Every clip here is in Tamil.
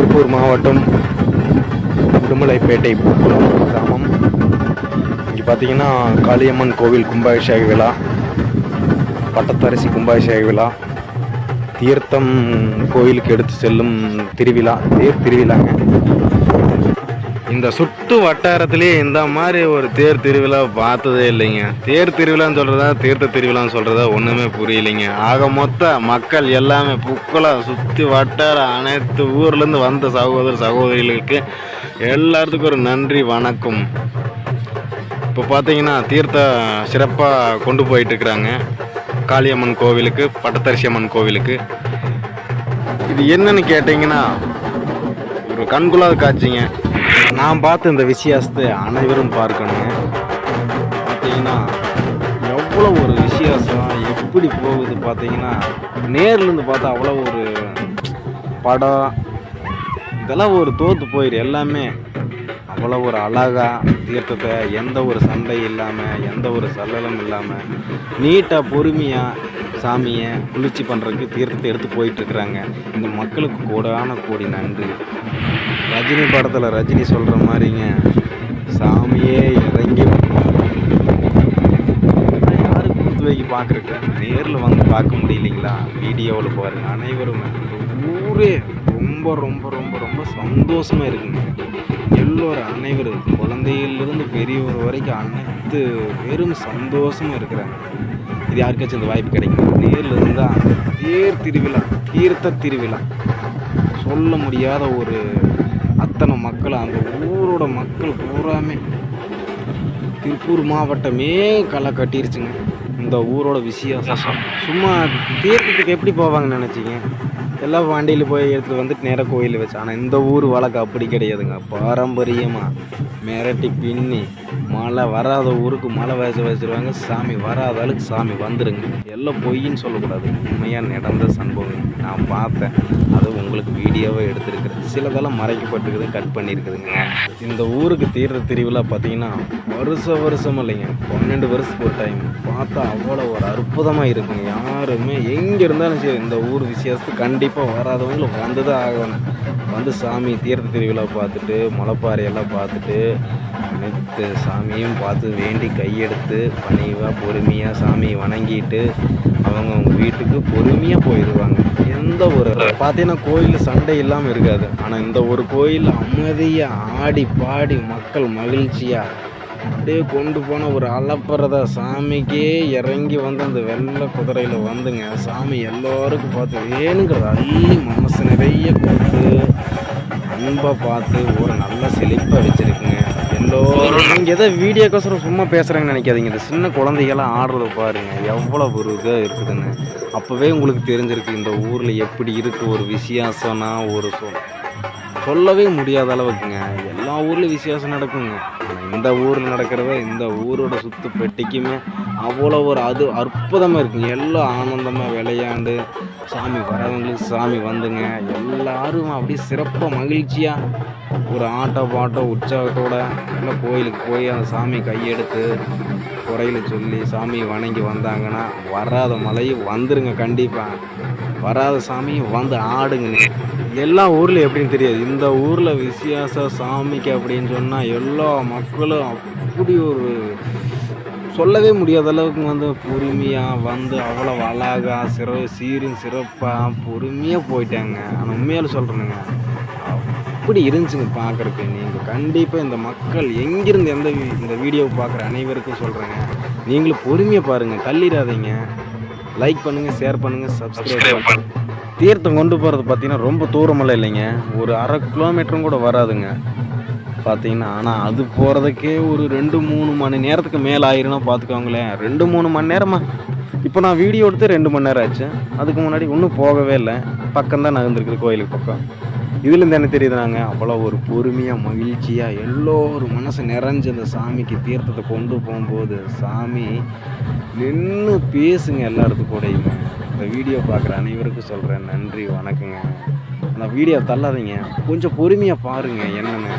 திருப்பூர் மாவட்டம் உடுமலைப்பேட்டை பூக்குளம் கிராமம். இங்கே பார்த்தீங்கன்னா காளியம்மன் கோவில் கும்பாபிஷேக விழா பட்டத்தரசி கும்பாபிஷேக விழா தீர்த்தம் கோயிலுக்கு எடுத்து செல்லும் திருவிழா தேர் திருவிழாங்க. இந்த சுற்று வட்டாரத்திலே இந்த மாதிரி ஒரு தேர் திருவிழா பார்த்ததே இல்லைங்க. தேர் திருவிழான்னு சொல்கிறதா தீர்த்த திருவிழான்னு சொல்கிறதா ஒன்றுமே புரியலைங்க. ஆக மொத்த மக்கள் எல்லாமே புக்கலாக சுற்றி வட்டார அனைத்து ஊர்லேருந்து வந்த சகோதர சகோதரிகளுக்கு எல்லாத்துக்கும் ஒரு நன்றி வணக்கம். இப்போ பார்த்தீங்கன்னா தீர்த்த சிறப்பாக கொண்டு போயிட்டுருக்குறாங்க. காளியம்மன் கோவிலுக்கு பட்டத்தரிசி அம்மன் கோவிலுக்கு. இது என்னன்னு கேட்டிங்கன்னா ஒரு கண்குள்ளாத காட்சிங்க. நான் பார்த்த இந்த விசியாசத்தை அனைவரும் பார்க்கணுங்க. பார்த்தீங்கன்னா எவ்வளோ ஒரு விசியாசம் எப்படி போகுது பார்த்தீங்கன்னா நேர்லேருந்து பார்த்தா அவ்வளோ ஒரு படம் இதெல்லாம் ஒரு தோற்று போயிடு எல்லாமே அவ்வளோ ஒரு அழகாக தீர்த்தத்தை எந்த ஒரு சண்டை இல்லாமல் எந்த ஒரு சல்லலும் இல்லாமல் நீட்டாக பொறுமையாக சாமியை குளிர்ச்சி பண்ணுறதுக்கு தீர்த்தத்தை எடுத்து போயிட்டுருக்குறாங்க இந்த மக்களுக்கு கூடான கோடி நன்றி. ரஜினி படத்தில் ரஜினி சொல்கிற மாதிரிங்க. சாமியே இறங்கி யாருக்கு கொடுத்து வைக்க பார்க்குறேன் நேரில் வந்து பார்க்க முடியலைங்களா? வீடியோவில் பாருங்க. அனைவரும் ஊரே ரொம்ப ரொம்ப ரொம்ப ரொம்ப சந்தோஷமாக இருக்குங்க. எல்லோரும் அனைவரும் குழந்தையிலிருந்து பெரியவர் வரைக்கும் அனைத்து பேரும் சந்தோஷமாக இருக்கிறாங்க. இது யாருக்காச்சும் இந்த வாய்ப்பு கிடைக்கும்? நேரில் இருந்தால் அந்த தேர் திருவிழா தீர்த்த திருவிழா. சொல்ல முடியாத ஒரு மக்கள் அந்த ஊரோட மக்கள் பூராமே திருப்பூர் மாவட்டமே களை கட்டிருச்சுங்க. இந்த ஊரோட விசேஷம் சும்மா தீர்த்தத்துக்கு எப்படி போவாங்கன்னு நினச்சிங்க? எல்லாம் வண்டியில் போய் எடுத்துகிட்டு வந்துட்டு நேராக கோயில் வச்சு. ஆனால் இந்த ஊர் வழக்கு அப்படி கிடையாதுங்க. பாரம்பரியமாக மிரட்டி பின்னி மழை வராத ஊருக்கு மழை வச்சு வச்சுருவாங்க. சாமி வராத அளவுக்கு சாமி வந்துடுங்க எல்லாம் பொய்ன்னு சொல்லக்கூடாது. உண்மையாக நடந்த சம்பவம் நான் பார்த்தேன். அது உங்களுக்கு வீடியோவை எடுத்திருக்கிறேன். சிலதெல்லாம் மறைக்கப்பட்டுருக்குது கட் பண்ணியிருக்குதுங்க. இந்த ஊருக்கு தீர்ற திருவிழா பார்த்தீங்கன்னா வருஷ வருஷம் இல்லைங்க. பன்னெண்டு வருஷத்துக்கு ஒரு டைம் பார்த்தா அவ்வளோ ஒரு அற்புதமாக இருக்குங்க. யாருமே எங்கே இருந்தாலும் சரி இந்த ஊர் விசேஷத்துக்கு கண்டிப்பாக வராதவங்களும் வந்து தான் ஆகணும். வந்து சாமி தீர்த்த திருவிழா பார்த்துட்டு முளைப்பாறையெல்லாம் பார்த்துட்டு அனைத்து சாமியும் பார்த்து வேண்டி கையெடுத்து பணிவாக பொறுமையாக சாமியை வணங்கிட்டு அவங்க அவங்க வீட்டுக்கு பொறுமையாக போயிடுவாங்க எந்த ஒரு பார்த்தீங்கன்னா கோயில் சண்டை இல்லாமல் இருக்காது. ஆனால் இந்த ஒரு கோயில் அமைதியாக ஆடி பாடி மக்கள் மகிழ்ச்சியாக அப்படியே கொண்டு போன ஒரு அலப்புறதா சாமிக்கே இறங்கி வந்து அந்த வெள்ளை குதிரையில் வந்துங்க. சாமி எல்லோருக்கும் பார்த்து வேணுங்கிறது அள்ளி மனசு நிறைய கொடுத்து அன்பாக பார்த்து ஒரு நல்ல செழிப்பாக வச்சுருக்குங்க. எல்லோரும் நீங்கள் எதோ வீடியோக்கோசரம் சும்மா பேசுகிறாங்கன்னு நினைக்காதீங்க. இந்த சின்ன குழந்தைகள்லாம் ஆடுறத பாருங்க எவ்வளோ ஒரு இதாக இருக்குதுன்னு அப்போவே உங்களுக்கு தெரிஞ்சிருக்கு இந்த ஊரில் எப்படி இருக்குது ஒரு விசியாசம்னா ஒரு சொல்லவே முடியாத அளவுக்குங்க. எல்லா ஊர்லேயும் விசேஷம் நடக்குங்க. இந்த ஊரில் நடக்கிறத இந்த ஊரோட சுற்று பெட்டிக்குமே அவ்வளோ ஒரு அது அற்புதமாக இருக்குங்க. எல்லாம் ஆனந்தமாக விளையாண்டு சாமி வரவங்களுக்கு சாமி வந்துங்க. எல்லாரும் அப்படியே சிறப்பாக மகிழ்ச்சியாக ஒரு ஆட்ட பாட்ட உற்சாகத்தோட எல்லாம் கோயிலுக்கு போய் அந்த சாமி கையெடுத்து குறையில சொல்லி சாமியை வணங்கி வந்தாங்கன்னா வராத மலையும் வந்துருங்க கண்டிப்பாக வராத சாமியும் வந்து ஆடுங்கன்னு எல்லா ஊரில் எப்படின்னு தெரியாது. இந்த ஊரில் விசியாச சாமிக்கு அப்படின்னு சொன்னால் எல்லா மக்களும் அப்படி ஒரு சொல்லவே முடியாத அளவுக்கு வந்து பொறுமையாக வந்து அவ்வளோ அழகாக சிற சீரும் சிறப்பாக பொறுமையாக போயிட்டாங்க. ஆனால் உண்மையால சொல்கிறேனுங்க அப்படி இருந்துச்சுங்க பார்க்குறக்கு நீங்கள் கண்டிப்பாக இந்த மக்கள் எங்கிருந்து எந்த வி- இந்த வீடியோவை பார்க்குற அனைவருக்கும் சொல்கிறேங்க நீங்களும் பொறுமையாக பாருங்கள் தள்ளிடாதீங்க. லைக் பண்ணுங்கள் ஷேர் பண்ணுங்கள் சப்ஸ்கிரைப் பண்ணுங்கள் தீர்த்தம் கொண்டு போகிறது பார்த்தீங்கன்னா ரொம்ப தூரமெல்லாம் இல்லைங்க. ஒரு அரை கிலோமீட்டரும் கூட வராதுங்க. பார்த்தீங்கன்னா ஆனால் அது போகிறதுக்கே ஒரு ரெண்டு மூணு மணி நேரத்துக்கு மேலே ஆயிருன்னா பார்த்துக்கோங்களேன். ரெண்டு மூணு மணி நேரமா? இப்போ நான் வீடியோ எடுத்து ரெண்டு மணி நேரம் ஆச்சு. அதுக்கு முன்னாடி இன்னும் போகவே இல்லை. பக்கம் தான் நகர்ந்துருக்குது கோயிலுக்கு பக்கம். இதுலேருந்து என்ன தெரியுது நாங்கள் அவ்வளோ ஒரு பொறுமையாக மகிழ்ச்சியாக எல்லோரும் மனசு நிறைஞ்ச அந்த சாமிக்கு தீர்த்தத்தை கொண்டு போகும்போது சாமி நின்று பேசுங்க எல்லாத்துக்கும் கூடயுமே. இந்த வீடியோ பார்க்குற அனைவருக்கும் சொல்கிறேன் நன்றி வணக்கங்க. அந்த வீடியோ தள்ளாதீங்க. கொஞ்சம் பொறுமையாக பாருங்கள் என்னென்னு.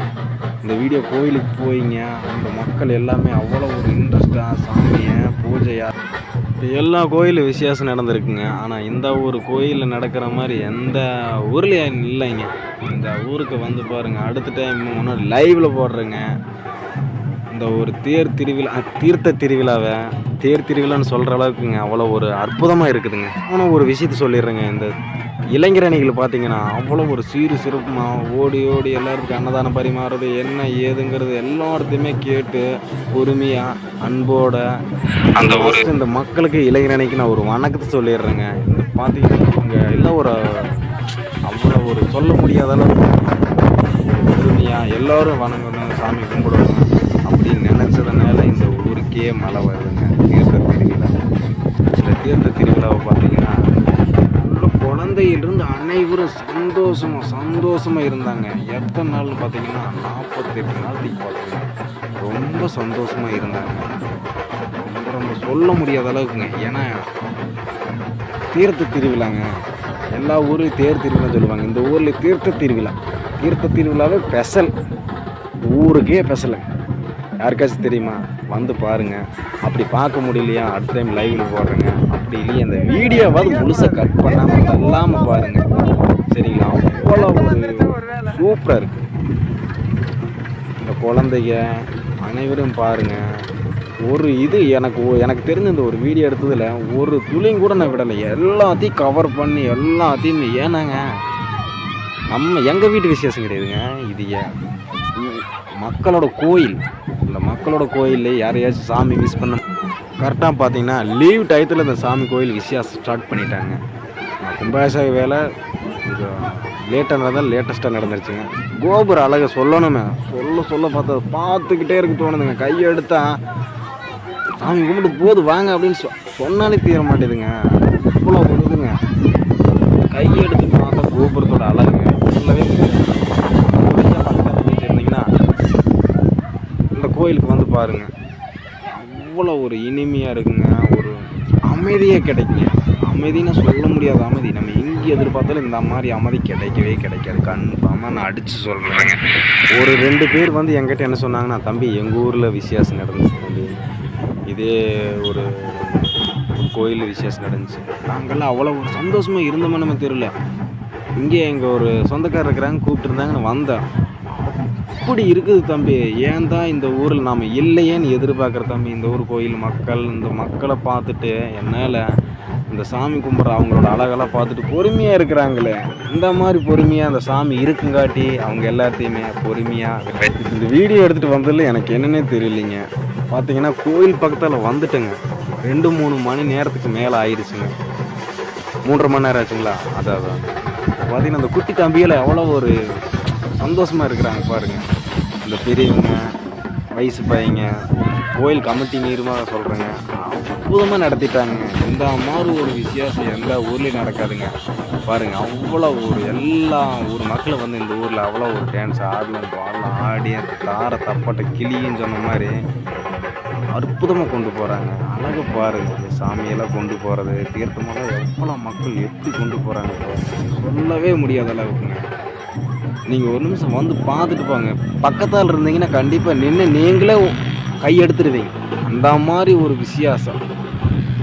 இந்த வீடியோ கோயிலுக்கு போயிங்க. அந்த மக்கள் எல்லாமே அவ்வளோ ஒரு இன்ட்ரெஸ்டாக சாமியை பூஜையாக எல்லா கோயிலும் விசேஷம் நடந்திருக்குங்க. ஆனால் இந்த ஊர் கோயிலில் நடக்கிற மாதிரி எந்த ஊர்லேயும் இல்லைங்க. இந்த ஊருக்கு வந்து பாருங்கள் அடுத்த டைம் முன்னாடி லைவில் போடுறேங்க. இந்த ஒரு தேர் திருவிழா தீர்த்த திருவிழாவை தேர் திருவிழான்னு சொல்கிற அளவுக்குங்க அவ்வளோ ஒரு அற்புதமாக இருக்குதுங்க. ஆனால் ஒரு விஷயத்த சொல்லிடுறேங்க இந்த இளைஞர் அணிகள் பார்த்தீங்கன்னா அவ்வளோ ஒரு சீரு சிறப்புமாக ஓடி ஓடி எல்லாருக்கும் அன்னதானம் பரிமாறுறது என்ன ஏதுங்கிறது எல்லாத்தையுமே கேட்டு பொறுமையாக அன்போட அந்த ஒரு இந்த மக்களுக்கு இளைஞர் அணிக்கு நான் ஒரு வணக்கத்தை சொல்லிடுறேங்க. இந்த பார்த்தீங்கன்னா அவங்க எல்லாம் ஒரு அவ்வளோ ஒரு சொல்ல முடியாத அளவுக்கு பொறுமையாக எல்லோரும் வணங்கணும் சாமி கும்பிடணும் அப்படின்னு நினச்சதுனால இந்த ஊருக்கே மழை வருதுங்க. தீர்த்த திருவிழா. இந்த தீர்த்த திருவிழாவை பார்த்தீங்கன்னா குழந்தையிலிருந்து அனைவரும் சந்தோஷமாக சந்தோஷமாக இருந்தாங்க. எத்தனை நாள்னு பார்த்தீங்கன்னா நாற்பத்தெட்டு நாளைக்கு பார்த்தீங்கன்னா ரொம்ப சந்தோஷமாக இருந்தாங்க. ரொம்ப ரொம்ப சொல்ல முடியாத அளவுக்குங்க. ஏன்னா தீர்த்த திருவிழாங்க. எல்லா ஊர்லேயும் தேர் திருவிழான்னு சொல்லுவாங்க. இந்த ஊரில் தீர்த்த திருவிழா. தீர்த்த திருவிழாவே ஸ்பெஷல். ஊருக்கே பெசலுங்க யாருக்காச்சும் தெரியுமா? வந்து பாருங்கள் அப்படி பார்க்க முடியலையா? அடுத்த டைம் லைவில் போடுறேங்க. அப்படி இல்லையா அந்த வீடியோவாவது முழுசாக கட் பண்ணாமல் தள்ளாமல் பாருங்க. சரிங்களா? அவ்வளோ ஒரு சூப்பராக இருக்குது இந்த குழந்தைங்க அனைவரும் பாருங்க. ஒரு இது எனக்கு எனக்கு தெரிஞ்ச இந்த ஒரு வீடியோ எடுத்ததில் ஒரு துளியும் கூட நான் விடலை. எல்லாத்தையும் கவர் பண்ணி எல்லாத்தையும். ஏனாங்க நம்ம எங்கள் வீட்டு விசேஷம் கிடையாதுங்க? இது ஏன்? மக்களோட கோயில். இல்லை மக்களோட கோயிலில் யாரையாச்சும் சாமி மிஸ் பண்ண கரெக்டாக பார்த்தீங்கன்னா லீவ் டயத்தில் இந்த சாமி கோயில் விஷயம் ஸ்டார்ட் பண்ணிட்டாங்க. நான் கும்பாபிஷேக வேலை லேட்டாக நடந்தால் லேட்டஸ்ட்டாக நடந்துருச்சுங்க. கோபுர அழகை சொல்லணுமே. சொல்ல சொல்ல பார்த்தா பார்த்துக்கிட்டே இருக்க தோணுதுங்க. கையெடுத்தா சாமி கும்பிட்டு போது வாங்க அப்படின்னு சொ சொன்னாலே தீர மாட்டேதுங்க. அவ்வளோ கொடுதுங்க கையெடுத்து பார்த்தா கோபுரத்தோட அழகுங்க. சொல்லவே முடியாது முடிஞ்சா பக்கத்துல போயிட்டு இருந்தீங்கன்னா இந்த பாருங்கள் பாருங்க. அவ்வளோ ஒரு இனிமையாக இருக்குங்க ஒரு அமைதியே கிடைக்குங்க அமைதின்னு சொல்ல முடியாத அமைதி. நம்ம எங்கே எதிர்பார்த்தாலும் இந்த மாதிரி அமைதி கிடைக்கவே கிடைக்காது. கன்ஃபார்மாக நான் அடித்து சொல்கிறேங்க ஒரு ரெண்டு பேர் வந்து என்கிட்ட என்ன சொன்னாங்கன்னா தம்பி எங்கள் ஊரில் விசேஷம் நடந்துச்சு தம்பி. இதே ஒரு கோயில் விசேஷம் நடந்துச்சு. நாங்கள்லாம் அவ்வளோ ஒரு சந்தோஷமாக இருந்தோமே நம்ம தெரியல. இங்கே எங்கள் ஒரு சொந்தக்காரர் இருக்கிறாங்க கூப்பிட்டுருந்தாங்க நான் வந்தேன். அப்படி இருக்குது தம்பி. ஏன் தான் இந்த ஊரில் நாம் இல்லையேன்னு எதிர்பார்க்குற தம்பி? இந்த ஊர் கோயில் மக்கள் இந்த மக்களை பார்த்துட்டு என்னால் இந்த சாமி கும்பிட்ற அவங்களோட அழகெல்லாம் பார்த்துட்டு பொறுமையாக இருக்கிறாங்களே. இந்த மாதிரி பொறுமையாக அந்த சாமி இருக்குங்காட்டி அவங்க எல்லாத்தையுமே பொறுமையாக இந்த வீடியோ எடுத்துகிட்டு வந்ததில் எனக்கு என்னன்னே தெரியலைங்க. பார்த்தீங்கன்னா கோயில் பக்கத்தில் வந்துட்டேங்க. ரெண்டு மூணு மணி நேரத்துக்கு மேலே ஆயிடுச்சுங்க. மூன்றரை மணி நேரம் ஆச்சுங்களா? அதான் அதான். பார்த்தீங்கன்னா அந்த குட்டி தம்பியில் எவ்வளோ ஒரு சந்தோஷமாக இருக்கிறாங்க பாருங்கள் இந்த பெரியவங்க வயசு பையங்க கோயில் கமிட்டி நீருமாக சொல்கிறேங்க அற்புதமாக நடத்திட்டாங்க. இந்த மாதிரி ஒரு வித்தியாசம் எந்த ஊர்லேயும் நடக்காதுங்க. பாருங்கள் அவ்வளோ ஒரு எல்லா ஊர் மக்களும் வந்து இந்த ஊரில் அவ்வளோ ஒரு டான்ஸ் ஆடலாம் பாடலாம் ஆடி அந்த தார தப்பட்ட கிளின்னு சொன்ன மாதிரி அற்புதமாக கொண்டு போகிறாங்க அழகு பாருங்க சாமியெல்லாம் கொண்டு போகிறது தீர்த்தமெல்லாம் எவ்வளோ மக்கள் எப்படி கொண்டு போகிறாங்க சொல்லவே முடியாத அளவுக்குங்க. நீங்கள் ஒரு நிமிஷம் வந்து பார்த்துட்டு போங்க. பக்கத்தால் இருந்தீங்கன்னா கண்டிப்பாக நின்று நீங்களே கையெடுத்துடுவீங்க. அந்த மாதிரி ஒரு விசியாசம்.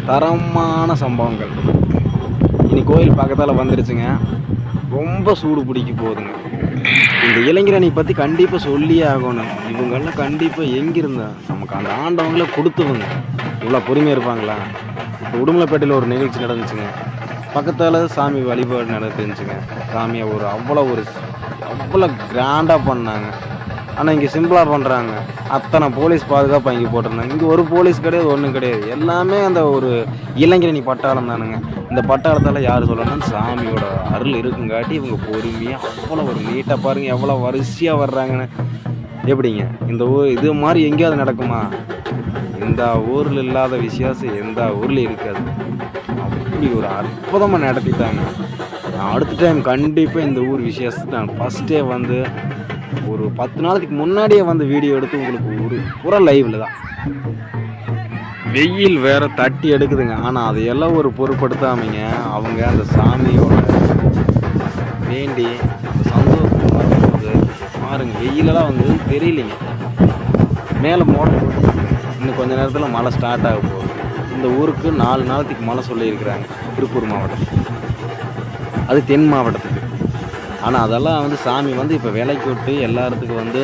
தரமான சம்பவங்கள். இனி கோயில் பக்கத்தால் வந்துருச்சுங்க. ரொம்ப சூடு பிடிக்க போகுதுங்க. இந்த இளைஞரணி பற்றி கண்டிப்பாக சொல்லியே ஆகணும். இவங்கெல்லாம் கண்டிப்பாக எங்கிருந்தா? நமக்கு அந்த ஆண்டவங்களே கொடுத்துவங்க. இவ்வளோ பொறுமையாக இருப்பாங்களா? இப்போ உடுமலைப்பேட்டையில் ஒரு நிகழ்ச்சி நடந்துச்சுங்க. பக்கத்தால் சாமி வழிபாடு நடந்துச்சுங்க. சாமியை ஒரு அவ்வளோ ஒரு அவ்வளோ கிராண்டாக பண்ணாங்க. ஆனால் இங்கே சிம்பிளாக பண்ணுறாங்க அத்தனை போலீஸ் பாதுகாப்பு இங்கே போட்டிருந்தாங்க. இங்கே ஒரு போலீஸ் கிடையாது ஒன்றும் கிடையாது. எல்லாமே அந்த ஒரு இளைஞரணி பட்டாளம் தானுங்க. இந்த பட்டாளத்தால் யார் சொல்லணும் சாமியோட அருள் இருக்குங்காட்டி இவங்க பொறுமையாக அவ்வளோ ஒரு நீட்டாக பாருங்கள் எவ்வளோ வரிசையாக வர்றாங்கன்னு. எப்படிங்க? இந்த ஊர் இது மாதிரி எங்கேயாவது நடக்குமா? இந்த ஊரில் இல்லாத விசேஷம் எந்த ஊர்லேயும் இருக்காது. அப்படி ஒரு அற்புதமாக நடத்திட்டாங்க. நான் அடுத்த டைம் கண்டிப்பாக இந்த ஊர் விசேஷத்தை நான் ஃபஸ்ட்டே வந்து ஒரு பத்து நாளைக்கு முன்னாடியே வந்து வீடியோ எடுத்து உங்களுக்கு ஒரு புற லைவில் தான். வெயில் வேற தட்டி எடுக்குதுங்க. ஆனால் அதையெல்லாம் ஒரு பொருட்படுத்தாமங்க அவங்க அந்த சாமியோட வேண்டி அந்த சந்தோஷம் வரும்போது பாருங்க வெயிலெல்லாம் வந்து தெரியலைங்க. மேலே மோட்டர் இன்னும் கொஞ்ச நேரத்தில் மழை ஸ்டார்ட் ஆக போகுது. இந்த ஊருக்கு நாலு நாளத்துக்கு மழை சொல்லியிருக்கிறாங்க. திருப்பூர் மாவட்டம். அது தென் மாவட்டத்துக்கு. ஆனால் அதெல்லாம் வந்து சாமி வந்து இப்போ விலைக்கு விட்டு எல்லாத்துக்கும் வந்து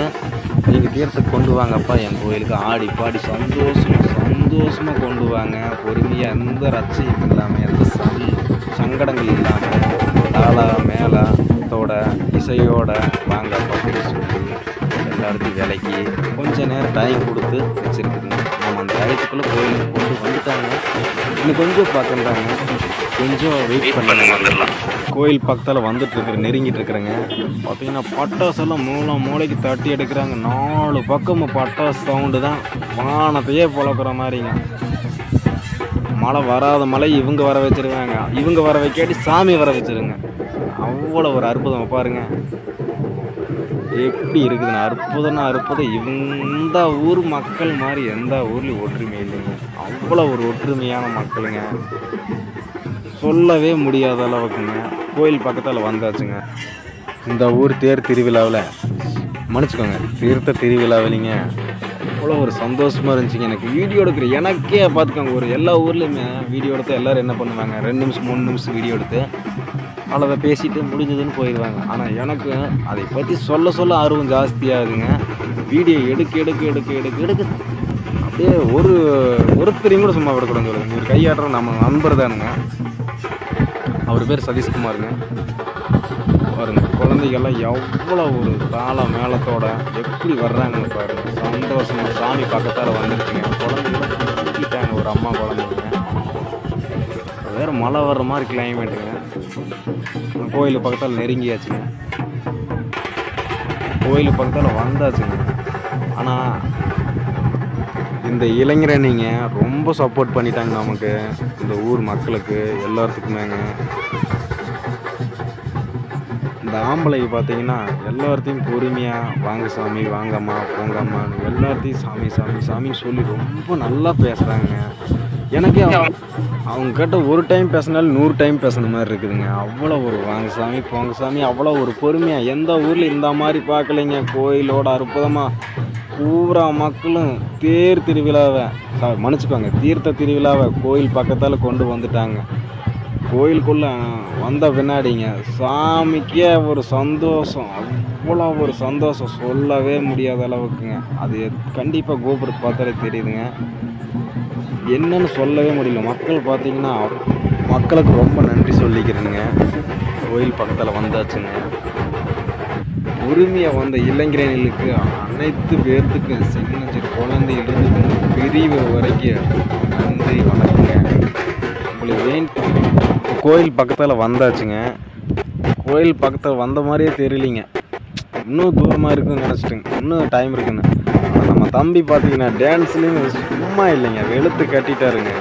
நீங்கள் தீர்த்தம் கொண்டு வாங்கப்பா. என் கோயிலுக்கு ஆடி பாடி சந்தோஷமாக சந்தோஷமாக கொண்டு வாங்க. பொறுமையாக எந்த ரச்சையும் இல்லாமல் எந்த சங் சங்கடங்கள் இல்லாமல் தாளா மேலே இசையோட இசையோடு அப்படின்னு சொல்லி எல்லாருக்கும் விலைக்கு கொஞ்ச நேரம் டைம் கொடுத்து வச்சுருக்குதுங்க. நம்ம அந்த டயத்துக்குள்ளே கோயிலுக்கு கொண்டு வந்து இன்னும் கொஞ்சம் பார்க்குறாங்க கொஞ்சம் வெயிட் பண்ணி வந்துடலாம். கோயில் பக்கத்தில் வந்துட்டு இருக்கிற நெருங்கிட்டு இருக்கிறேங்க. பார்த்தீங்கன்னா பட்டாசெல்லாம் மூலம் மூளைக்கு தட்டி எடுக்கிறாங்க. நாலு பக்கமும் பட்டாசு சவுண்டு தான். வானத்தையே புழக்கிற மாதிரிங்க. மழை வராத மழை இவங்க வர வச்சிருக்காங்க. இவங்க வர வைக்காட்டி சாமி வர வச்சிருங்க. அவ்வளோ ஒரு அற்புதம் பாருங்க. எப்படி இருக்குதுன்னு அற்புதம்னா அற்புதம். இந்த ஊர் மக்கள் மாதிரி எந்த ஊர்லேயும் ஒற்றுமை இல்லைங்க. அவ்வளோ ஒரு ஒற்றுமையான மக்களுங்க. சொல்லவே முடியாத அளவுக்குங்க. கோயில் பக்கத்தில் வந்தாச்சுங்க. இந்த ஊர் தேர் திருவிழாவில் மன்னிச்சுக்கோங்க தீர்த்த திருவிழாவிலிங்க அவ்வளோ ஒரு சந்தோஷமாக இருந்துச்சுங்க எனக்கு. வீடியோ எடுக்கிற எனக்கே பார்த்துக்கோங்க ஒரு எல்லா ஊர்லேயுமே வீடியோ எடுத்து எல்லோரும் என்ன பண்ணுவாங்க ரெண்டு நிமிஷம் மூணு நிமிஷம் வீடியோ எடுத்து அவ்வளோதான் பேசிட்டு முடிஞ்சதுன்னு போயிடுவாங்க ஆனால் எனக்கு அதை பற்றி சொல்ல சொல்ல ஆர்வம் ஜாஸ்தியாகுதுங்க. வீடியோ எடுக்க எடுக்க எடுக்க எடுக்க எடுக்க அப்படியே ஒரு ஒருத்தரையும் கூட சும்மா விடக்கூடாதுன்னு சொல்லுங்க ஒரு கையாடுற நம்ம நண்பர் தானுங்க. அவர் பேர் சதீஷ்குமாருங்க. பாருங்க குழந்தைகள்லாம் எவ்வளோ ஒரு தாள மேளத்தோட எப்படி வர்றாங்கன்னு பாருங்க. சந்தோஷமாக சாமி பக்கத்தால் வந்துருச்சுங்க. குழந்தைகளாம் ஒரு அம்மா குழந்தைங்க. வேறு மழை வர்ற மாதிரி கிளைமேட்டுங்க கோயில் பக்கத்தால் நெருங்கியாச்சுங்க. கோயில் பக்கத்தால் வந்தாச்சுங்க. ஆனால் இந்த இளைஞரணிங்க ரொம்ப சப்போர்ட் பண்ணிட்டாங்க நமக்கு. இந்த ஊர் மக்களுக்கு எல்லாத்துக்குமேங்க. இந்த ஆம்பளைக்கு பார்த்தீங்கன்னா எல்லாத்தையும் பொறுமையாக வாங்க சாமி வாங்கம்மா போங்கம்மா எல்லாத்தையும் சாமி சாமி சாமின்னு சொல்லி ரொம்ப நல்லா பேசுகிறாங்க எனக்கே அவங்க கிட்ட ஒரு டைம் பேசினாலும் நூறு டைம் பேசுன மாதிரி இருக்குதுங்க. அவ்வளோ ஒரு வாங்க சாமி போங்க சாமி அவ்வளோ ஒரு பொறுமையாக எந்த ஊரில் இந்த மாதிரி பார்க்கலைங்க கோயிலோட அற்புதமாக பூரா மக்களும் தேர் திருவிழாவை மன்னிச்சுக்கோங்க தீர்த்த திருவிழாவை கோயில் பக்கத்தால் கொண்டு வந்துட்டாங்க. கோயிலுக்குள்ளே வந்த பின்னாடிங்க சாமிக்கே ஒரு சந்தோஷம். அவ்வளோ ஒரு சந்தோஷம். சொல்லவே முடியாத அளவுக்குங்க. அது கண்டிப்பாக கோபுரத்தை பார்த்தாலே தெரியுதுங்க. என்னன்னு சொல்லவே முடியல. மக்கள் பார்த்தீங்கன்னா மக்களுக்கு ரொம்ப நன்றி சொல்லிக்கிறேனுங்க. கோயில் பக்கத்தில் வந்தாச்சுங்க. உரிமையாக வந்த இளைஞர்களுக்கு அனைத்து பேர்த்துக்கும் சின்ன சின்ன குழந்தையிலிருந்து பெரியவர் வரைக்கும் நன்றி வணக்கங்க. உங்களுக்கு வேண்டும் கோயில் பக்கத்தில் வந்தாச்சுங்க. கோயில் பக்கத்தில் வந்த மாதிரியே தெரியலிங்க. இன்னும் தூரமாக இருக்குன்னு நினச்சிட்டுங்க. இன்னும் டைம் இருக்குன்னு. நம்ம தம்பி பார்த்தீங்கன்னா டான்ஸ்லேயும் சும்மா இல்லைங்க. வெளுத்து கட்டிட்டாருங்க.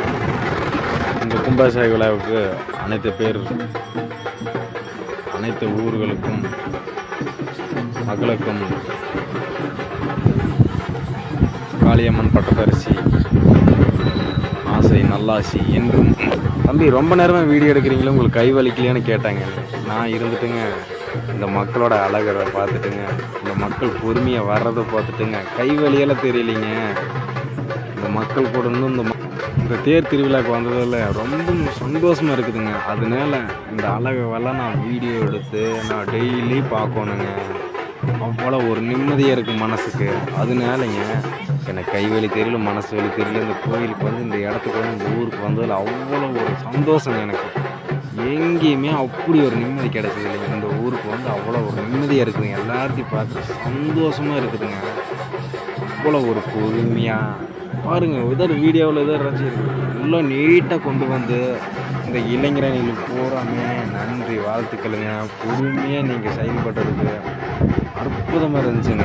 இந்த கும்பாசாய் விழாவுக்கு அனைத்து பேர் அனைத்து ஊர்களுக்கும் மக்களுக்கும் காளியம்மன் பட்டப்பரிசி. ஆசை நல்லாசி என்றும் தம்பி ரொம்ப நேரமாக வீடியோ எடுக்கிறீங்களே உங்களுக்கு கை வலிக்கலையான்னு கேட்டாங்க. நான் இருந்துட்டுங்க இந்த மக்களோட அழகரை பார்த்துட்டுங்க இந்த மக்கள் பொறுமையாக வர்றதை பார்த்துட்டுங்க. கை வலியெல்லாம் தெரியலைங்க. இந்த மக்கள் கூட இன்னும் இந்த ம- இந்த தேர் திருவிழாவுக்கு வந்ததில் ரொம்ப சந்தோஷமாக இருக்குதுங்க. அதனால இந்த அழகெல்லாம் நான் வீடியோ எடுத்து நான் டெய்லி பார்க்கணுங்க. அவ்வளோ ஒரு நிம்மதியாக இருக்குது மனசுக்கு. அதனாலங்க எனக்கு கை வலி தெரியல மனசு வலி தெரியல இந்த கோயிலுக்கு வந்து இந்த இடத்துக்கு வந்து இந்த ஊருக்கு வந்ததில் அவ்வளோ ஒரு சந்தோஷங்க எனக்கு. எங்கேயுமே அப்படி ஒரு நிம்மதி கிடச்சது இல்லைங்க இந்த ஊருக்கு வந்து அவ்வளோ ஒரு நிம்மதியாக இருக்குதுங்க. எல்லாத்தையும் பார்த்து சந்தோஷமாக இருக்குதுங்க. அவ்வளோ ஒரு பொறுமையாக பாருங்கள் ஏதாவது வீடியோவில் ஏதாவது ரசிச்சிருக்கு எல்லாம் நீட்டாக கொண்டு வந்து இந்த இளைஞரணிகளுக்கு போகிறாமே நன்றி வாழ்த்துக்களுங்க. பொறுமையாக நீங்கள் செயல்படுறதுக்கு அற்புதமாக இருந்துச்சுங்க.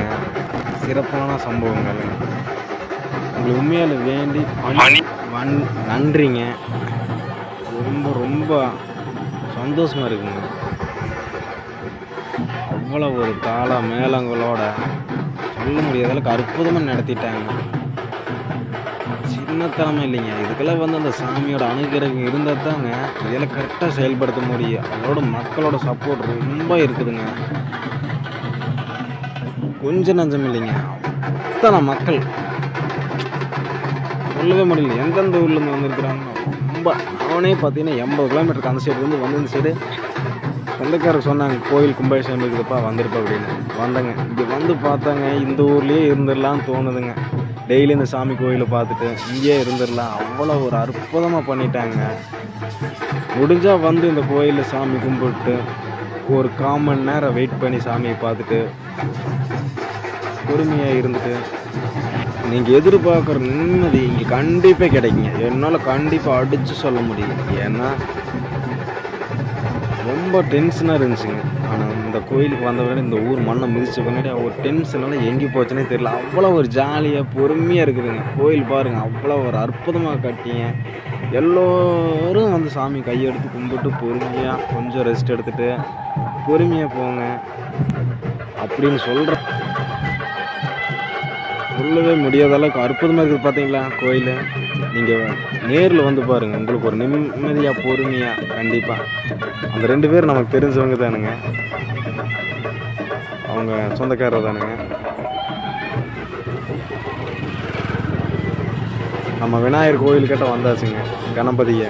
சிறப்பான சம்பவங்கள். உங்களுக்கு உண்மையால் வேண்டி பணி- வன் நன்றிங்க. ரொம்ப ரொம்ப சந்தோஷமாக இருக்குங்க. அவ்வளோ ஒரு தாள மேளங்களோட சொல்ல முடியாத அளவுக்கு அற்புதமாக நடத்திட்டாங்க. சின்னத்தனமே இல்லைங்க. இதுக்கெல்லாம் வந்து அந்த சாமியோட அனுகிரகம் இருந்தால் தாங்க இதெல்லாம் கரெக்டாக செயல்படுத்த முடியும். அதோட மக்களோட சப்போர்ட் ரொம்ப இருக்குதுங்க. கொஞ்சம் நஞ்சம் இல்லைங்க. அத்தனை மக்கள். சொல்லவே முடியல. எந்தெந்த ஊர்லேருந்து வந்திருக்கிறாங்க? ரொம்ப அவனே பார்த்தீங்கன்னா எண்பது கிலோமீட்டருக்கு அந்த சைடுலேருந்து வந்து இந்த சைடு சொந்தக்காரர் சொன்னாங்க கோயில் கும்பாபிஷேகம் இருக்குதுப்பா வந்திருப்பா அப்படின்னு. வந்தேங்க. இங்கே வந்து பார்த்தாங்க இந்த ஊர்லேயே இருந்துடலாம்னு தோணுதுங்க. டெய்லி இந்த சாமி கோயிலை பார்த்துட்டு இங்கேயே இருந்துடலாம். அவ்வளோ ஒரு அற்புதமாக பண்ணிட்டாங்க. முடிஞ்சால் வந்து இந்த கோயிலில் சாமி கும்பிட்டு ஒரு கால் நேரம் வெயிட் பண்ணி சாமியை பார்த்துட்டு பொறுமையாக இருந்துட்டு நீங்கள் எதிர்பார்க்குற நிம்மதி இங்கே கண்டிப்பாக கிடைக்குங்க. என்னால் கண்டிப்பாக அடித்து சொல்ல முடியும். ஏன்னா ரொம்ப டென்ஷனாக இருந்துச்சுங்க. ஆனால் இந்த கோயிலுக்கு வந்த பின்னாடி இந்த ஊர் மண்ணை மிதித்த பின்னாடி ஒரு டென்ஷனால எங்கே போச்சுன்னே தெரியல. அவ்வளோ ஒரு ஜாலியாக பொறுமையாக இருக்குதுங்க. கோயில் பாருங்கள் அவ்வளோ ஒரு அற்புதமாக கட்டிங்க. எல்லோரும் வந்து சாமி கையெடுத்து கும்பிட்டு பொறுமையாக கொஞ்சம் ரெஸ்ட் எடுத்துகிட்டு பொறுமையாக போங்க அப்படின்னு சொல்கிறேன் சொல்லவே முடியாத அளவுக்கு அற்புதமாக இருக்குது பார்த்தீங்களா கோயில்? நீங்கள் நேரில் வந்து பாருங்கள் உங்களுக்கு ஒரு நிம்மதியாக பொறுமையாக கண்டிப்பாக அந்த ரெண்டு பேரும் நமக்கு தெரிஞ்சவங்க தானுங்க. அவங்க சொந்தக்காரர் தானுங்க. நம்ம விநாயகர் கோயில்கிட்ட வந்தாச்சுங்க கணபதியை.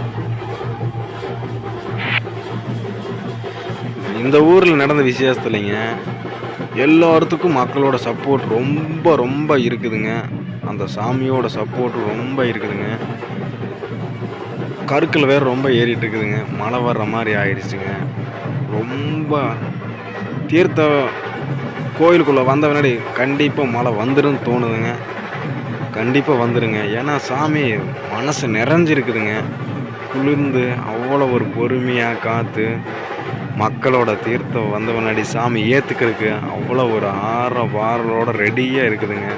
இந்த ஊரில் நடந்த விசேஷத்துலைங்க எல்லாத்துக்கும் மக்களோட சப்போர்ட் ரொம்ப ரொம்ப இருக்குதுங்க. அந்த சாமியோட சப்போர்ட் ரொம்ப இருக்குதுங்க. கருக்கள் வேறு ரொம்ப ஏறிட்டு இருக்குதுங்க. மழை வர்ற மாதிரி ஆயிடுச்சுங்க. ரொம்ப தீர்த்த கோயிலுக்குள்ளே வந்த பின்னாடி கண்டிப்பாக மழை வந்துடும் தோணுதுங்க. கண்டிப்பாக வந்துடுங்க ஏன்னா சாமி மனசு நிறைஞ்சிருக்குதுங்க. குளிர்ந்து அவ்வளோ ஒரு பொறுமையாக காற்று மக்களோட தீர்த்தம் வந்த முன்னாடி சாமி ஏற்றுக்கிறதுக்கு அவ்வளோ ஒரு ஆற வாரலோட ரெடியாக இருக்குதுங்க.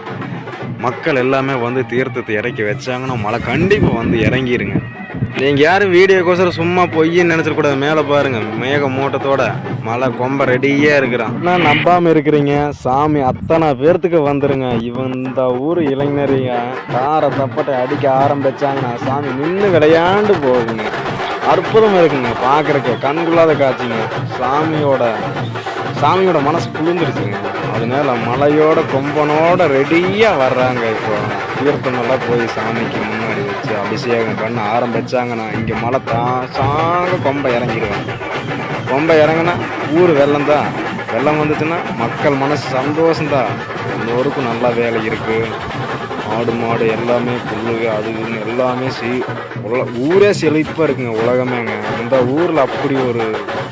மக்கள் எல்லாமே வந்து தீர்த்தத்தை இறக்கி வச்சாங்கன்னா மழை கண்டிப்பாக வந்து இறங்கிடுங்க நீங்கள் யாரும் வீடியோக்கோசரம் சும்மா பொய்ன்னு நினச்சிடக்கூடாது. மேலே பாருங்கள் மேக மூட்டத்தோட மழை கொம்ப ரெடியாக இருக்கிறான். நான் நம்பாமல் இருக்கிறீங்க? சாமி அத்தனை பேர்த்துக்கு வந்துருங்க. இவன் இந்த ஊர் இளைஞரிங்க காரை தப்பட்டை அடிக்க ஆரம்பிச்சாங்கன்னா சாமி நின்று விளையாண்டு போகுங்க. அற்புதம் இருக்குங்க பார்க்குறக்கு. கண்குள்ளாத காட்சிங்க. சாமியோட சாமியோட மனசு குளிர்ந்துருச்சுங்க. அதனால மலையோட கொம்பனோட ரெடியாக வர்றாங்க இப்போ. தீர்த்தமெல்லாம் போய் சாமிக்கு வச்சு அபிஷேகம் பண்ண ஆரம்பித்தாங்கன்னா இங்கே மலை தான் சாங்க கொம்பை இறங்கிடுவேன். கொம்பை இறங்கினா ஊர் வெள்ளம் தான் வெள்ளம் வந்துச்சுன்னா மக்கள் மனசு சந்தோஷம்தான் எல்லோருக்கும் நல்லா வேலை இருக்குது ஆடு மாடு எல்லாமே புல்லுக அது இதுன்னு எல்லாமே செ உல ஊரே செழிப்பாக இருக்குங்க உலகமேங்க. அந்த ஊரில் அப்படி ஒரு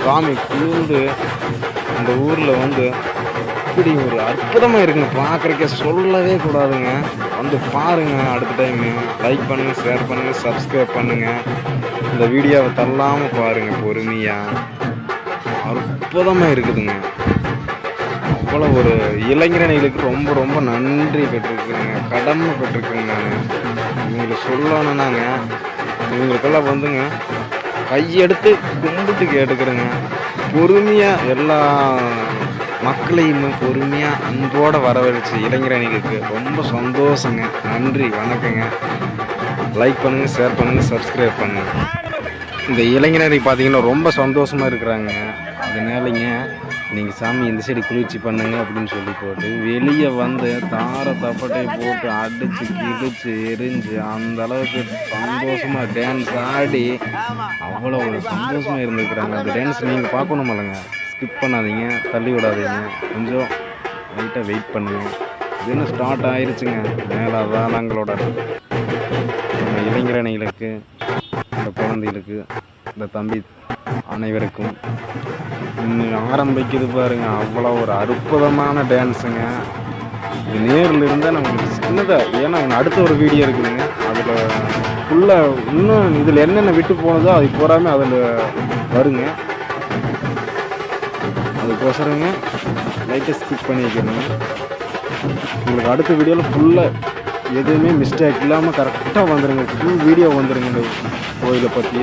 சாமி குளிர்ந்து அந்த ஊரில் வந்து அப்படி ஒரு அற்புதமாக இருக்குங்க. பார்க்குறக்கே சொல்லவே கூடாதுங்க. வந்து பாருங்கள் அடுத்த டைமு லைக் பண்ணுங்கள் ஷேர் பண்ணுங்கள் சப்ஸ்கிரைப் பண்ணுங்கள் இந்த வீடியோவை தள்ளாமல் பாருங்கள் பொறுமையாக அற்புதமாக இருக்குதுங்க. அவ்வளோ ஒரு இளைஞரணிகளுக்கு ரொம்ப ரொம்ப நன்றி பெற்றிருக்குங்க கடமை பெற்றிருக்குங்க நான். இவங்களுக்கு சொல்லணுன்னாங்க இவங்களுக்கெல்லாம் வந்துங்க கையெடுத்து கும்பிட்டு கேட்டுக்கிறேங்க. பொறுமையாக எல்லா மக்களையும் பொறுமையாக அன்போடு வரவழைச்சு இளைஞரணிகளுக்கு ரொம்ப சந்தோஷங்க. நன்றி வணக்கங்க. லைக் பண்ணுங்கள் ஷேர் பண்ணுங்கள் சப்ஸ்கிரைப் பண்ணுங்கள் இந்த இளைஞரை பார்த்தீங்கன்னா ரொம்ப சந்தோஷமாக இருக்கிறாங்க. அதனாலங்க நீங்கள் சாமி இந்த சைடு குளிர்ச்சி பண்ணுங்க அப்படின்னு சொல்லி போட்டு வெளியே வந்து தார தப்பட்டை போட்டு அடித்து கிழிச்சு எரிஞ்சு அந்த அளவுக்கு சந்தோஷமாக டான்ஸ் ஆடி அவ்வளோ ஒரு சந்தோஷமாக இருந்துருக்குறாங்க. அந்த டான்ஸ் நீங்கள் பார்க்கணும் இல்லைங்க. ஸ்கிப் பண்ணாதீங்க தள்ளி விடாதீங்க. கொஞ்சம் லைட்டாக வெயிட் பண்ணுங்க இது இன்னும் ஸ்டார்ட் ஆயிடுச்சுங்க மேலே வேளாங்களோட நம்ம இளைஞரணிகளுக்கு இந்த குழந்தைகளுக்கு இந்த தம்பி அனைவருக்கும். இன்னும் ஆரம்பிக்குது பாருங்க. அவ்வளோ ஒரு அற்புதமான டான்ஸுங்க இது நேரில் இருந்தால் நமக்கு சின்னதாக ஏன்னா அடுத்த ஒரு வீடியோ இருக்குதுங்க. அதில் ஃபுல்லாக இன்னும் இதில் என்னென்ன விட்டு போனதோ அது பூராமே அதில் வருங்க. அதுக்கோசரங்க லைட்டை ஸ்கிப் பண்ணி வைக்கணுங்க உங்களுக்கு அடுத்த வீடியோவில் ஃபுல்லாக எதுவுமே மிஸ்டேக் இல்லாமல் கரெக்டாக வந்துடுங்க ஃபுல் வீடியோ வந்துடுங்க இந்த கோயிலை பற்றி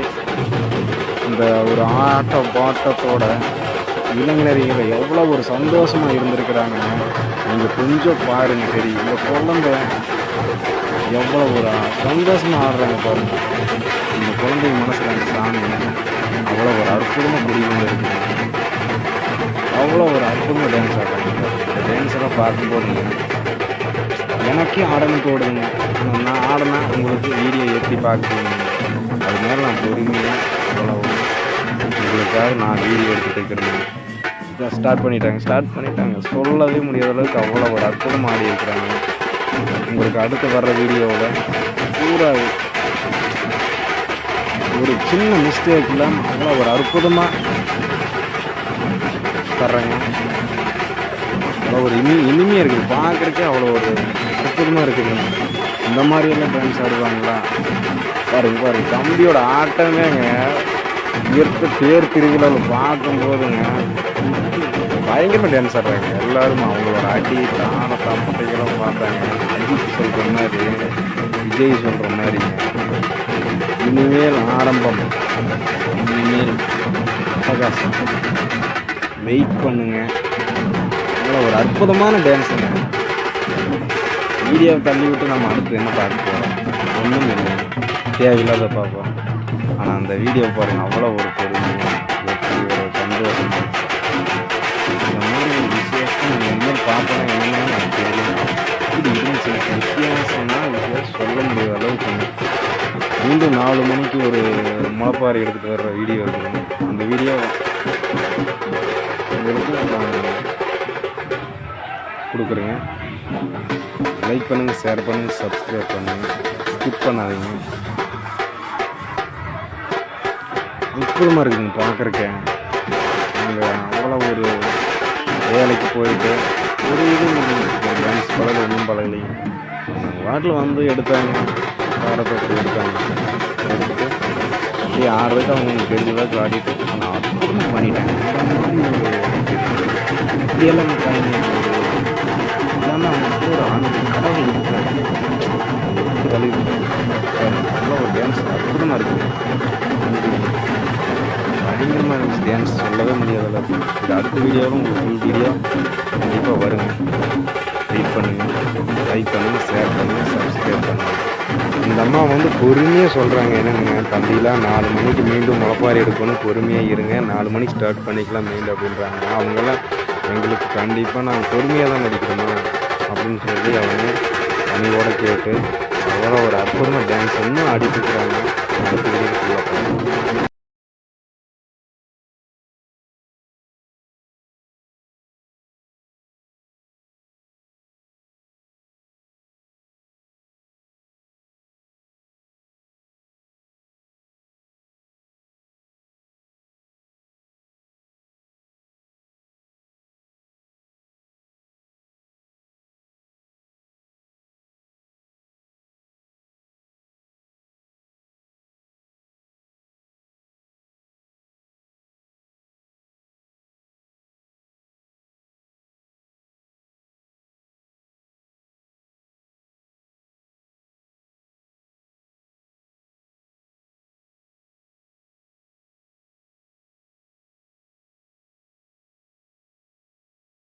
இந்த ஒரு ஆட்ட பாட்டத்தோட இளைஞர்கள் எவ்வளோ ஒரு சந்தோஷமாக இருந்திருக்கிறாங்க. நீங்கள் கொஞ்சம் பாருங்கள் சரி இந்த குழந்தை எவ்வளோ ஒரு சந்தோஷமாக ஆடுறாங்க பாருங்கள் இந்த குழந்தைங்க மனசில் அந்த சாமி அவ்வளோ ஒரு அற்புதமாக குடிக்கொண்டு இருக்குது அவ்வளோ ஒரு அற்புதமாக டான்ஸ் ஆடுறாங்க. இந்த டான்ஸ் எல்லாம் பார்க்கும்போது எனக்கே ஆடணும் தோடுதுங்க நான் ஆடினா உங்களுக்கு வீடியோ எப்படி பார்க்குறீங்க அது மேலே நான் பொறுமையாக அவ்வளோ உங்களுக்காக நான் வீடியோ எடுத்துகிட்டு இருக்கிறேன். ஸ்டார்ட் பண்ணிட்டாங்க. ஸ்டார்ட் பண்ணிட்டாங்க. சொல்லவே முடியாத அளவுக்கு அவ்வளோ ஒரு அற்புதமாக ஆடி இருக்கிறாங்க. உங்களுக்கு அடுத்து வர்ற வீடியோவில் பூரா ஒரு சின்ன மிஸ்டேக் இல்லாமல் அவ்வளோ ஒரு அற்புதமாக தர்றாங்க. அவ்வளோ ஒரு இனி இனிமையாக இருக்குது. பார்க்குறக்கே அவ்வளோ ஒரு அற்புதமாக இருக்குதுங்க இந்த மாதிரியெல்லாம் டான்ஸ் ஆடுவாங்களா? பாருங்க பாருங்க. தம்பியோட ஆட்டமேங்க இயற்கை தேர் திருவிழாவில் பார்க்கும்போதுங்க பயங்கரமாக டான்ஸ் ஆடுறாங்க. எல்லாரும் அவங்களோட அடி தான தம்பட்டைகளும் பார்த்தாங்க. அஜித் சொல்கிற மாதிரி விஜய் சொல்கிற மாதிரி. இனிமேல் ஆரம்பம். இனிமேல் அவகாசம் வெயிட் பண்ணுங்க. அவ்வளோ ஒரு அற்புதமான டான்ஸுங்க வீடியோவை தள்ளி விட்டு நம்ம அடுத்து என்ன பார்க்க போகிறோம் ஒன்றும் இல்லை. தேவையில்லாத பார்ப்போம். ஆனால் அந்த வீடியோ பாருங்க. அவ்வளோ ஒரு பொறுமையாக எப்படி ஒரு சந்தோஷம். இந்த மாதிரி ஒரு விசேஷம் நம்ம இன்னும் பார்ப்போம் என்னன்னு எனக்கு இப்படி இருந்துச்சு. வித்தியாசம்னா வித்தியாசம் சொல்ல முடியாத அளவுக்கு மீண்டும் நாலு மணிக்கு ஒரு முளைப்பாறை எடுத்துகிட்டு வர்ற வீடியோ இருக்குதுங்க அந்த வீடியோ உங்களுக்கு நான் கொடுக்குறேங்க. லைக் பண்ணுங்கள் ஷேர் பண்ணுங்கள் சப்ஸ்கிரைப் பண்ணுங்கள் ஸ்கிப் பண்ணாதீங்க. அற்புதமாக இருக்குதுங்க பார்க்குறக்கேன் நாங்கள் அவ்வளோ ஒரு வேலைக்கு போயிட்டு ஒரு இது டான்ஸ் பழக ஒன்றும் பழகலைங்க வாட்டில் வந்து எடுத்தாங்க. பாரதத்தை எடுத்தாங்க. எடுத்துட்டு அப்படியே ஆடுறதுக்கு அவங்க தெரிஞ்சதாக ஆடிட்டு ஆனால் பண்ணிட்டேன் இப்படியெல்லாம் ட்ரைனிங் எல்லாமே ஒரு ஆனந்த கடவுள் இருக்கிறாரு. நல்ல ஒரு டான்ஸ் அற்புதமாக இருக்குது. பயங்கரமாக இருந்துச்சு டான்ஸ் சொல்லவே முடியாது இது அடுத்த வீடியோவும் உங்களுக்கு ஃபுல் வீடியோ கண்டிப்பாக வருங்க. வெயிட் பண்ணுங்கள் லைக் பண்ணுங்கள் ஷேர் பண்ணுங்கள் சப்ஸ்கிரைப் பண்ணுங்கள் இந்த அம்மா வந்து பொறுமையாக சொல்கிறாங்க என்னங்க தம்பிலாம் நாலு மணிக்கு மீண்டும் முளைப்பாரி எடுக்கணும் பொறுமையாக இருங்க. நாலு மணிக்கு ஸ்டார்ட் பண்ணிக்கலாம் மீண்டும் அப்படின்றாங்க. அவங்களாம் எங்களுக்கு கண்டிப்பாக நாங்கள் பொறுமையாக தான் நடிக்கிறோமா அப்படின்னு சொல்லி அவங்க பணியோட கேட்டு அவரை ஒரு அற்புதமாக டான்ஸ் இன்னும் ஆடிட்டு இருக்கிறாங்க